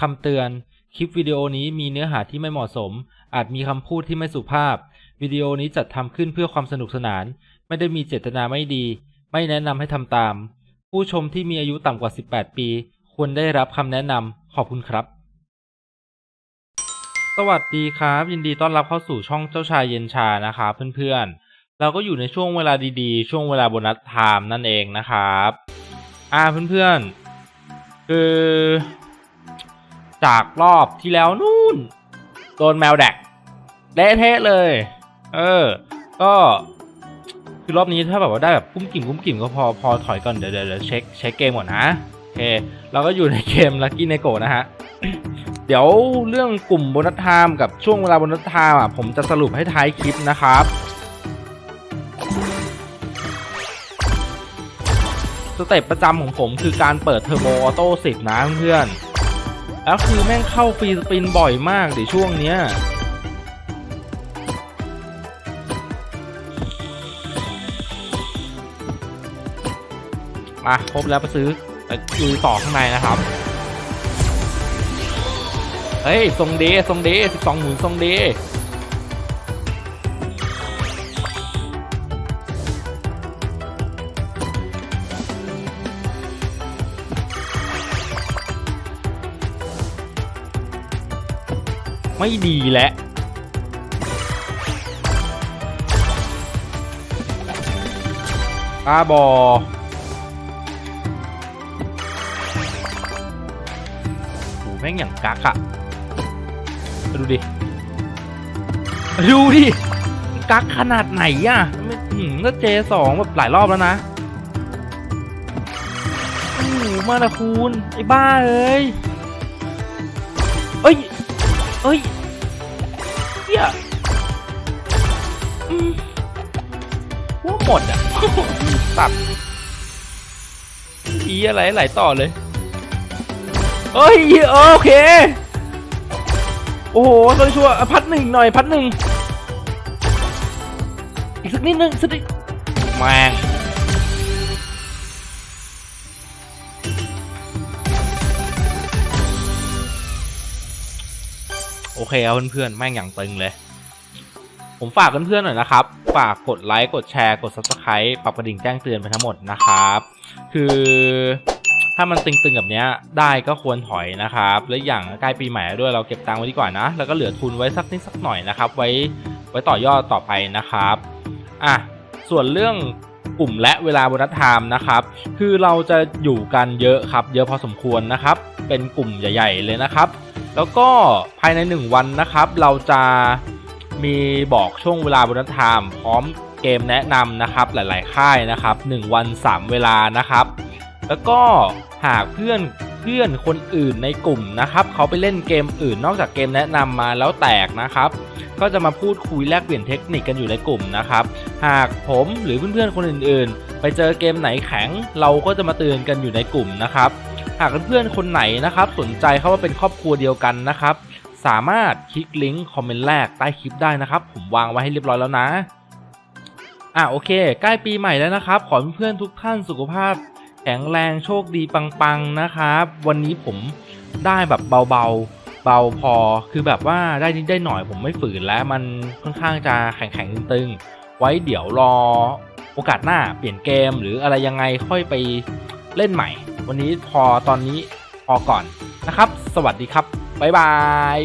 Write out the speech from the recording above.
คำเตือน คลิปวิดีโอนี้มีเนื้อหาที่ไม่เหมาะสม อาจมีคำพูดที่ไม่สุภาพ วิดีโอนี้จัดทำขึ้นเพื่อความสนุกสนาน ไม่ได้มีเจตนาไม่ดี ไม่แนะนำให้ทำตาม ผู้ชมที่มีอายุต่ำกว่า 18 ปี ควรได้รับคำแนะนำขอบคุณครับ สวัสดีครับ ยินดีต้อนรับเข้าสู่ช่องเจ้าชายเย็นชานะครับเพื่อนๆ เราก็อยู่ในช่วงเวลาดีๆ ช่วงเวลาโบนัสไทม์นั่นเองนะครับ อ่าเพื่อนๆ คือ จากรอบที่แล้วนู่น โดนแมวแดกเละเทะเลย เออ ก็คือรอบนี้ถ้าแบบว่าได้แบบกุ้มกิ่มกุ้มกิ่มก็พอพอถอยก่อนเดี๋ยวเดี๋ยวเช็คเช็คเกมก่อนนะโอเคเราก็อยู่ในเกมลักกี้ในโกนะฮะเดี๋ยวเรื่องกลุ่มโบนัสไทม์กับช่วงเวลาโบนัสไทม์อะผมจะสรุปให้ท้ายคลิปนะครับสเต็ปประจำของผมคือการเปิดเทอร์โบออโต้สิบนะเพื่อน แล้วคือแม่งเข้าฟรีสปินบ่อยมากเดี๋ยวช่วงเนี้ยมาครบแล้วไปซื้อไปซื้อต่อข้างในนะครับ เฮ้ยทรงเดทรงเดสิบสองหมุนทรงเด ไม่ดีแหละตาบอ โห แม่งอย่างกักอะมาดูดิ ดูดิ กักขนาดไหนอะไม่หืมก็เจสองแบบหลายรอบแล้วนะโอ้โหมาละคูณไอ้บ้าเอ้ยเอ้ย เอ้ยเฮียอืมว่าหมดอะตัดอีอะไรไหลต่อเลยเอ้ยเออโอเค โอ้โหตอนชัวร์อะพัดหนึ่งหน่อยพัดหนึ่งอีกสักนิดนึงสักนิดแม่ โอเคครับเพื่อนๆ แม่งอย่างตึงเลย ผมฝากเพื่อนๆหน่อยนะครับ ฝากกดไลค์กดแชร์กด subscribe ปรับกระดิ่งแจ้งเตือนไปทั้งหมดนะครับ คือถ้ามันตึงๆแบบนี้ได้ก็ควรถอยนะครับ และอย่างใกล้ปีใหม่ด้วยเราเก็บตังค์ไว้ดีกว่านะ แล้วก็เหลือทุนไว้สักนิดสักหน่อยนะครับ ไว้ไว้ต่อยอดต่อไปนะครับอะส่วนเรื่องกลุ่มและเวลาบนัสไทม์นะครับ คือเราจะอยู่กันเยอะครับ เยอะพอสมควรนะครับ เป็นกลุ่มใหญ่ ๆ เลยนะครับ แล้วก็ภายใน 1 วันนะครับ เราจะมีบอกช่วงเวลาบนัสไทม์พร้อมเกมแนะนำนะครับหลาย ๆ ค่ายนะครับ 1 วัน 3 เวลานะครับ แล้วก็หากเพื่อนเพื่อนคนอื่นในกลุ่มนะครับ เขาไปเล่นเกมอื่นนอกจากเกมแนะนำมาแล้วแตกนะครับ ก็จะมาพูดคุยแลกเปลี่ยนเทคนิคกันอยู่ในกลุ่มนะครับ หากผมหรือเพื่อนๆคนอื่นๆ ไปเจอเกมไหนแข็ง เราก็จะมาเตือนกันอยู่ในกลุ่มนะครับ หากเพื่อนๆคนไหนนะครับสนใจเข้ามาเป็นครอบครัวเดียวกันนะครับ สามารถคลิกลิงก์คอมเมนต์แรกใต้คลิปได้นะครับ ผมวางไว้ให้เรียบร้อยแล้วนะอะโอเค ใกล้ปีใหม่แล้วนะครับ ขอเพื่อนๆทุกท่านสุขภาพ แข็งแรงโชคดีปังๆนะครับ วันนี้ผมได้แบบเบาๆเบาพอคือแบบว่าได้นิดได้หน่อยผมไม่ฝืนแล้วมันค่อนข้างจะแข็งๆตึงๆ ไว้เดี๋ยวรอโอกาสหน้าเปลี่ยนเกมหรืออะไรยังไงค่อยไปเล่นใหม่ วันนี้พอตอนนี้พอก่อนนะครับ สวัสดีครับ บ๊ายบาย